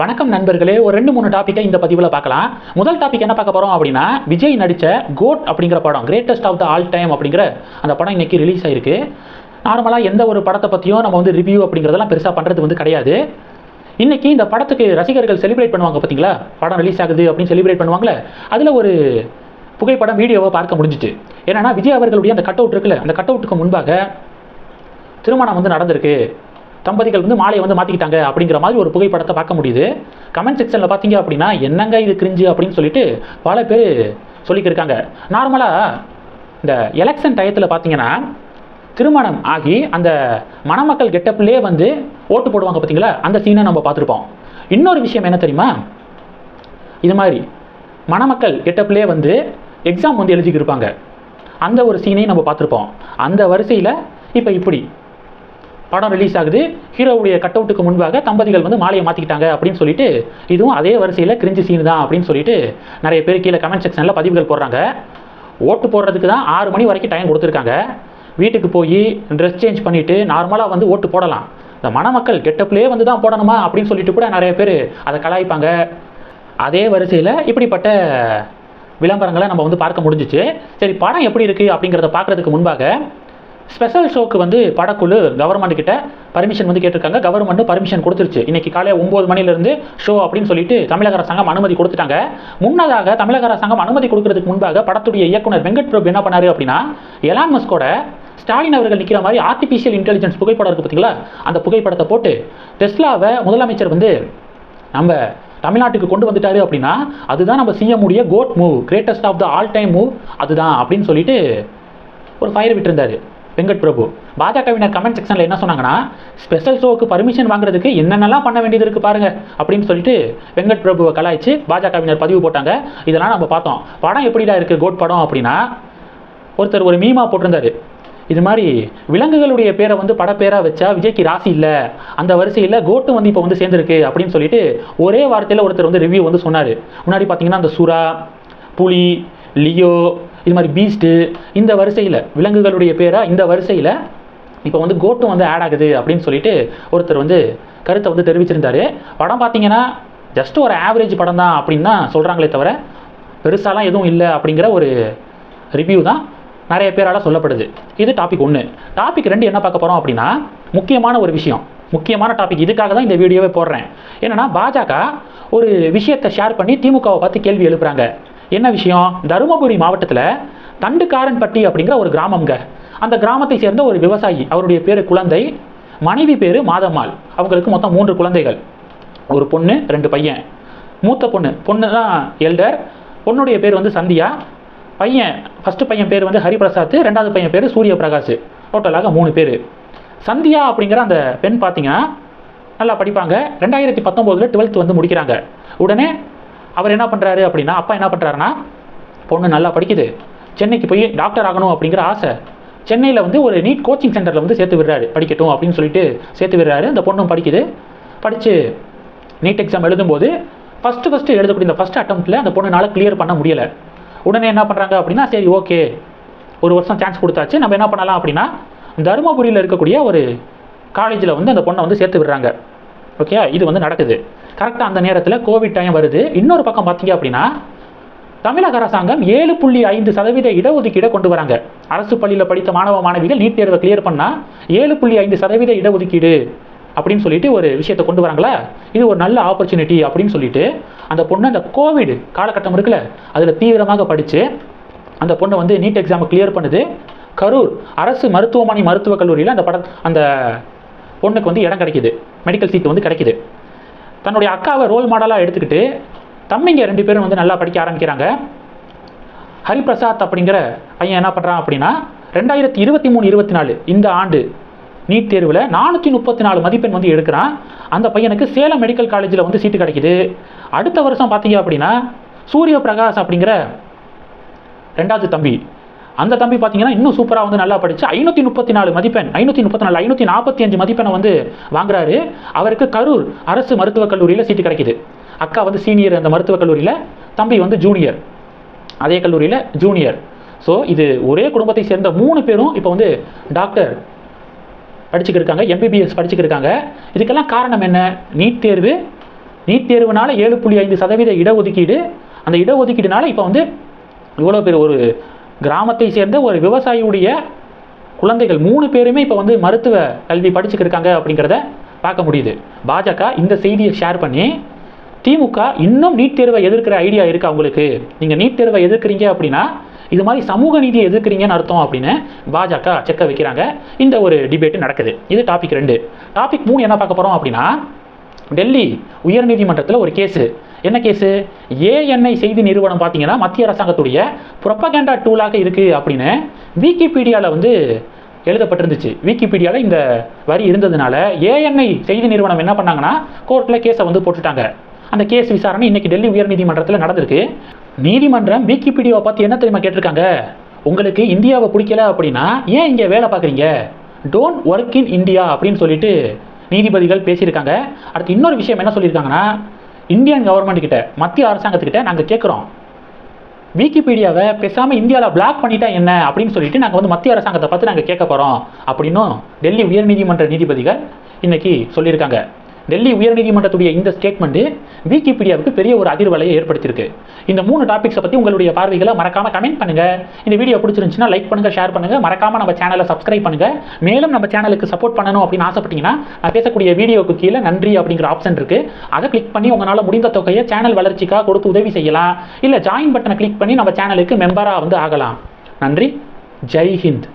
வணக்கம் நண்பர்களே ஒரு ரெண்டு மூணு டாப்பிக்கை இந்த பதிவில் பார்க்கலாம். முதல் டாபிக் என்ன பார்க்க போகிறோம் அப்படின்னா விஜய் நடித்த கோட் அப்படிங்கிற படம் greatest of the all time அப்படிங்கிற அந்த படம் இன்றைக்கி ரிலீஸ் ஆயிருக்கு. நார்மலாக எந்த ஒரு படத்தை பற்றியும் நம்ம வந்து ரிவ்யூ அப்படிங்கிறதெல்லாம் பெருசாக பண்ணுறது வந்து கிடையாது. இன்னைக்கு இந்த படத்துக்கு ரசிகர்கள் செலிப்ரேட் பண்ணுவாங்க பார்த்தீங்களா படம் ரிலீஸ் ஆகுது அப்படின்னு செலிப்ரேட் பண்ணுவாங்களே? அதில் ஒரு புகைப்படம் வீடியோவை பார்க்க முடிஞ்சிச்சு. என்னென்னா விஜய் அவர்களுடைய அந்த கட் அவுட் இருக்குல்ல அந்த கட் அவுட்டுக்கு முன்பாக திருமணம் வந்து நடந்திருக்கு. தம்பதிகள் வந்து மாலையை வந்து மாற்றிக்கிட்டாங்க அப்படிங்கிற மாதிரி ஒரு புகைப்படத்தை பார்க்க முடியுது. கமெண்ட் செக்ஷனில் பார்த்தீங்க அப்படின்னா என்னங்க இது கிரிஞ்சு அப்படின்னு சொல்லிட்டு பல பேர் சொல்லிக்கிருக்காங்க. நார்மலாக இந்த எலெக்ஷன் டயத்தில் பார்த்தீங்கன்னா திருமணம் ஆகி அந்த மணமக்கள் கெட்டப்லேயே வந்து ஓட்டு போடுவாங்க பார்த்தீங்களா? அந்த சீனை நம்ம பார்த்துருப்போம். இன்னொரு விஷயம் என்ன தெரியுமா? இது மாதிரி மணமக்கள் கெட்டப்லேயே வந்து எக்ஸாம் வந்து எழுதிக்கிருப்பாங்க. அந்த ஒரு சீனையும் நம்ம பார்த்துருப்போம். அந்த வரிசையில் இப்போ இப்படி படம் ரிலீஸ் ஆகுது. ஹீரோவுடைய கட் அவுட்டுக்கு முன்பாக தம்பதிகள் வந்து மாலையை மாற்றிக்கிட்டாங்க அப்படின்னு சொல்லிட்டு இதுவும் அதே வரிசையில் கிரிஞ்சு சீன் தான் அப்படின்னு சொல்லிட்டு நிறைய பேர் கீழே கமெண்ட் செக்ஷனில் பதிவுகள் போடுறாங்க. ஓட்டு போடுறதுக்கு தான் ஆறு மணி வரைக்கும் டைம் கொடுத்துருக்காங்க. வீட்டுக்கு போய் ட்ரெஸ் சேஞ்ச் பண்ணிவிட்டு நார்மலாக வந்து ஓட்டு போடலாம். இந்த மணமக்கள் கெட்டப்லேயே வந்து தான் போடணுமா அப்படின்னு சொல்லிட்டு கூட நிறைய பேர் அதை கலாய்ப்பாங்க. அதே வரிசையில் இப்படிப்பட்ட விளம்பரங்களை நம்ம வந்து பார்க்க முடிஞ்சிச்சு. சரி படம் எப்படி இருக்குது அப்படிங்கிறத பார்க்குறதுக்கு முன்பாக ஸ்பெஷல் ஷோக்கு வந்து படக்குழு கவர்மெண்ட் கிட்ட பர்மிஷன் வந்து கேட்டிருக்காங்க. கவர்மெண்ட்டும் பர்மிஷன் கொடுத்துருச்சு. இன்னைக்கு காலையில் ஒம்பது மணிலேருந்து ஷோ அப்படின்னு சொல்லிட்டு தமிழக அரசாங்கம் அனுமதி கொடுத்துட்டாங்க. முன்னதாக தமிழக அரசாங்கம் அனுமதி கொடுக்கறதுக்கு முன்பாக படத்துடைய இயக்குனர் வெங்கட் பிரபு என்ன பண்ணாரு அப்படின்னா எலான் மஸ்கோட ஸ்டாலின் அவர்கள் நிற்கிற மாதிரி ஆர்டிஃபிஷியல் இன்டெலிஜென்ஸ் புகைப்படம் இருக்குது பார்த்தீங்களா அந்த புகைப்படத்தை போட்டு டெஸ்லாவை முதலமைச்சர் வந்து நம்ம தமிழ்நாட்டுக்கு கொண்டு வந்துட்டாரு அப்படின்னா அதுதான் நம்ம சிஎம் உடைய GOAT movie greatest of the all time movie அதுதான் அப்படின்னு சொல்லிட்டு ஒரு ஃபயர் விட்டுருந்தாரு. வெங்கட் பிரபு. பாஜகவினர் கமெண்ட் செக்ஷனில் என்ன சொன்னாங்கன்னா ஸ்பெஷல் ஷோவுக்கு பர்மிஷன் வாங்குறதுக்கு என்னென்னலாம் பண்ண வேண்டியது இருக்குது பாருங்கள் அப்படின்னு சொல்லிட்டு வெங்கட் பிரபுவை கலாய்ச்சி பாஜகவினர் பதிவு போட்டாங்க. இதெல்லாம் நம்ம பார்த்தோம். படம் எப்படிடா இருக்குது கோட் படம் அப்படின்னா ஒருத்தர் ஒரு மீமா போட்டிருந்தாரு. இது மாதிரி விலங்குகளுடைய பேரை வந்து படப்பேராக வச்சா விஜய்க்கு ராசி இல்லை. அந்த வரிசையில் கோட்டு வந்து இப்போ வந்து சேர்ந்துருக்கு அப்படின்னு சொல்லிட்டு ஒரே வார்த்தையில் ஒருத்தர் வந்து ரிவ்யூ வந்து சொன்னார். முன்னாடி பார்த்தீங்கன்னா அந்த சுறா புலி லியோ இது மாதிரி பீஸ்ட்டு இந்த வரிசையில் விலங்குகளுடைய பேராக இந்த வரிசையில் இப்போ வந்து கோட்டும் வந்து ஆட் ஆகுது அப்படின்னு சொல்லிட்டு ஒருத்தர் வந்து கருத்தை வந்து தெரிவிச்சிருந்தாரு. படம் பார்த்தீங்கன்னா ஜஸ்ட் ஒரு ஆவரேஜ் படம் தான் அப்படின்னு தான் சொல்கிறாங்களே தவிர பெருசாலாம் எதுவும் இல்லை அப்படிங்கிற ஒரு ரிவ்யூ தான் நிறைய பேரால் சொல்லப்படுது. இது டாபிக் ஒன்று டாபிக் ரெண்டு என்ன பார்க்க போகிறோம் அப்படின்னா முக்கியமான ஒரு விஷயம். முக்கியமான டாபிக் இதுக்காக தான் இந்த வீடியோவே போடுறேன். என்னன்னா பாஜக ஒரு விஷயத்தை ஷேர் பண்ணி திமுகவை பார்த்து கேள்வி எழுப்புறாங்க. என்ன விஷயம்? தருமபுரி மாவட்டத்தில் தண்டுக்காரன்பட்டி அப்படிங்கிற ஒரு கிராமங்க அந்த கிராமத்தை சேர்ந்த ஒரு விவசாயி அவருடைய பேர் குழந்தை மனைவி பேர் மாதம்மாள். அவங்களுக்கு மொத்தம் மூன்று குழந்தைகள். ஒரு பொண்ணு ரெண்டு பையன். மூத்த பொண்ணு பொண்ணு தான் எல்டர். பொண்ணுடைய பேர் வந்து சந்தியா. பையன் ஃபஸ்ட்டு பையன் பேர் வந்து ஹரிபிரசாத். ரெண்டாவது பையன் பேர் சூரிய பிரகாஷ் டோட்டலாக மூணு பேர். சந்தியா அப்படிங்கிற அந்த பெண் பார்த்தீங்கன்னா நல்லா படிப்பாங்க. ரெண்டாயிரத்தி பத்தொம்போதில் டுவெல்த் வந்து முடிக்கிறாங்க. உடனே அவர் என்ன பண்ணுறாரு அப்படின்னா அப்பா என்ன பண்ணுறாருன்னா பொண்ணு நல்லா படிக்குது. சென்னைக்கு போய் டாக்டர் ஆகணும் அப்படிங்கிற ஆசை. சென்னையில் வந்து ஒரு நீட் கோச்சிங் சென்டரில் வந்து சேர்த்து விடுறாரு. படிக்கட்டும் அப்படின்னு சொல்லிட்டு சேர்த்து விடுறாரு. அந்த பொண்ணும் படிக்குது. படித்து நீட் எக்ஸாம் எழுதும்போது ஃபஸ்ட்டு ஃபஸ்ட்டு எழுதக்கூடிய இந்த ஃபஸ்ட் அட்டம்ப்ட்டில் அந்த பொண்ணுனால கிளியர் பண்ண முடியலை. உடனே என்ன பண்ணுறாங்க அப்படின்னா சரி ஓகே ஒரு வருஷம் சான்ஸ் கொடுத்தாச்சு. நம்ம என்ன பண்ணலாம் அப்படின்னா தருமபுரியில் இருக்கக்கூடிய ஒரு காலேஜில் வந்து அந்த பொண்ணை வந்து சேர்த்து விடுறாங்க. ஓகே இது வந்து நடக்குது. கரெக்டாக அந்த நேரத்தில் கோவிட் டைம் வருது. இன்னொரு பக்கம் பார்த்தீங்க அப்படின்னா தமிழக அரசாங்கம் ஏழு புள்ளி ஐந்து சதவீத இடஒதுக்கீடை கொண்டு வராங்க. அரசு பள்ளியில் படித்த மாணவ மாணவிகள் நீட் தேர்வை கிளியர் பண்ணால் ஏழு புள்ளி ஐந்து சதவீத இடஒதுக்கீடு அப்படின்னு சொல்லிட்டு ஒரு விஷயத்தை கொண்டு வராங்களா? இது ஒரு நல்ல ஆப்பர்ச்சுனிட்டி அப்படின்னு சொல்லிட்டு அந்த பொண்ணு அந்த கோவிட் காலகட்டம் இருக்குல்ல அதில் தீவிரமாக படித்து அந்த பொண்ணு வந்து நீட் எக்ஸாமை கிளியர் பண்ணுது. கரூர் அரசு மருத்துவமனை மருத்துவக் கல்லூரியில் அந்த பட அந்த பொண்ணுக்கு வந்து இடம் கிடைக்குது. மெடிக்கல் சீட் வந்து கிடைக்குது. தன்னுடைய அக்காவை ரோல் மாடலாக எடுத்துக்கிட்டு தம்பிங்க ரெண்டு பேரும் வந்து நல்லா படிக்க ஆரம்பிக்கிறாங்க. ஹரிபிரசாத் அப்படிங்கிற பையன் என்ன பண்ணுறான் அப்படின்னா ரெண்டாயிரத்தி இருபத்தி மூணு இருபத்தி நாலு இந்த ஆண்டு நீட் தேர்வில் நானூற்றி முப்பத்தி நாலு மதிப்பெண் வந்து எடுக்கிறான். அந்த பையனுக்கு சேலம் மெடிக்கல் காலேஜில் வந்து சீட்டு கிடைக்குது. அடுத்த வருஷம் பார்த்தீங்க அப்படின்னா சூரிய பிரகாஷ் அப்படிங்கிற ரெண்டாவது தம்பி அந்த தம்பி பார்த்தீங்கன்னா இன்னும் சூப்பராக வந்து நல்லா படித்து ஐநூற்றி முப்பத்தி நாலு மதிப்பெண் ஐநூற்றி முப்பத்தி நாலு ஐநூற்றி நாற்பத்தி அஞ்சு மதிப்பெண்ணை வந்து வாங்குறாரு. அவருக்கு கரூர் அரசு மருத்துவக் கல்லூரியில் சீட்டு கிடைக்குது. அக்கா வந்து சீனியர் அந்த மருத்துவக் கல்லூரியில் தம்பி வந்து ஜூனியர் அதே கல்லூரியில் ஜூனியர் ஸோ இது ஒரே குடும்பத்தை சேர்ந்த மூணு பேரும் இப்போ வந்து டாக்டர் படிச்சுக்கிட்டு இருக்காங்க எம்பிபிஎஸ் படிச்சுக்கிட்டு இருக்காங்க. இதுக்கெல்லாம் காரணம் என்ன? நீட் தேர்வு. நீட் தேர்வுனால ஏழு புள்ளி ஐந்து சதவீத இடஒதுக்கீடு. அந்த இடஒதுக்கீடுனால இப்போ வந்து இவ்வளோ பேர் ஒரு கிராமத்தை சேர்ந்த ஒரு விவசாயியுடைய குழந்தைகள் மூணு பேருமே இப்போ வந்து மருத்துவ கல்வி படிச்சுக்கிட்டு இருக்காங்க அப்படிங்கிறத பார்க்க முடியுது. பாஜக இந்த செய்தியை ஷேர் பண்ணி திமுக இன்னும் நீட் தேர்வை எதிர்க்கிற ஐடியா இருக்கா உங்களுக்கு? நீங்கள் நீட் தேர்வை எதிர்க்கிறீங்க அப்படின்னா இது மாதிரி சமூக நீதியை எதிர்க்கிறீங்கன்னு அர்த்தம் அப்படின்னு பாஜக செக்க வைக்கிறாங்க. இந்த ஒரு டிபேட் நடக்குது. இது டாபிக் ரெண்டு. டாபிக் மூணு என்ன பார்க்க போகிறோம் அப்படின்னா டெல்லி உயர்நீதிமன்றத்தில் ஒரு கேஸு என்ன கேஸு? ஏஎன்ஐ செய்தி நிறுவனம் பார்த்தீங்கன்னா மத்திய அரசாங்கத்துடைய புரப்பகேண்டா டூலாக இருக்குது அப்படின்னு விக்கிபீடியாவில் வந்து எழுதப்பட்டிருந்துச்சு. விக்கிபீடியாவில் இந்த வரி இருந்ததுனால ஏஎன்ஐ செய்தி நிறுவனம் என்ன பண்ணாங்கன்னா கோர்ட்டில் கேஸை வந்து போட்டுட்டாங்க. அந்த கேஸ் விசாரணை இன்னைக்கு டெல்லி உயர்நீதிமன்றத்தில் நடந்திருக்கு. நீதிமன்றம் விக்கிபீடியாவை பார்த்து என்ன தெரியுமா கேட்டிருக்காங்க? உங்களுக்கு இந்தியாவை பிடிக்கல அப்படின்னா ஏன் இங்கே வேலை பார்க்குறீங்க? டோன்ட் ஒர்க் இன் இந்தியா அப்படின்னு சொல்லிட்டு நீதிபதிகள் பேசியிருக்காங்க. அடுத்து இன்னொரு விஷயம் என்ன சொல்லியிருக்காங்கன்னா இந்தியன் கவர்மெண்ட் கிட்ட மத்திய அரசாங்கத்துக்கிட்ட நாங்கள் கேட்குறோம் விக்கிபீடியாவை பேசாமல் இந்தியாவில் பிளாக் பண்ணிட்டா என்ன அப்படின்னு சொல்லிட்டு நாங்கள் வந்து மத்திய அரசாங்கத்தை பார்த்து நாங்கள் கேட்க போகிறோம் அப்படின்னும் டெல்லி உயர்நீதிமன்ற நீதிபதிகள் இன்னைக்கு சொல்லியிருக்காங்க. டெல்லி உயர்நீதிமன்றத்துடைய இந்த ஸ்டேட்மெண்ட்டு விக்கிபீடியாவுக்கு பெரிய ஒரு அதிர்வலையை ஏற்படுத்தியிருக்கு. இந்த மூணு டாபிக்ஸை பற்றி உங்களுடைய பார்வைகளை மறக்காமல் கமெண்ட் பண்ணுங்கள் இந்த வீடியோ பிடிச்சிருந்துச்சுன்னா லைக் பண்ணுங்கள் ஷேர் பண்ணுங்கள் மறக்காமல் நம்ம சேனலை சப்ஸ்கிரைப் பண்ணுங்கள் மேலும் நம்ம சேனலுக்கு சப்போர்ட் பண்ணணும் அப்படின்னு ஆசைப்பட்டீங்கன்னா நான் பேசக்கூடிய வீடியோக்கு கீழே நன்றி அப்படிங்கிற ஆப்ஷன் இருக்குது அதை கிளிக் பண்ணி உங்களால் முடிந்த தொகையை சேனல் வளர்ச்சிக்காக கொடுத்து உதவி செய்யலாம். இல்லை ஜாயின் பட்டனை கிளிக் பண்ணி நம்ம சேனலுக்கு மெம்பராக வந்து ஆகலாம். நன்றி. ஜெய் ஹிந்த்.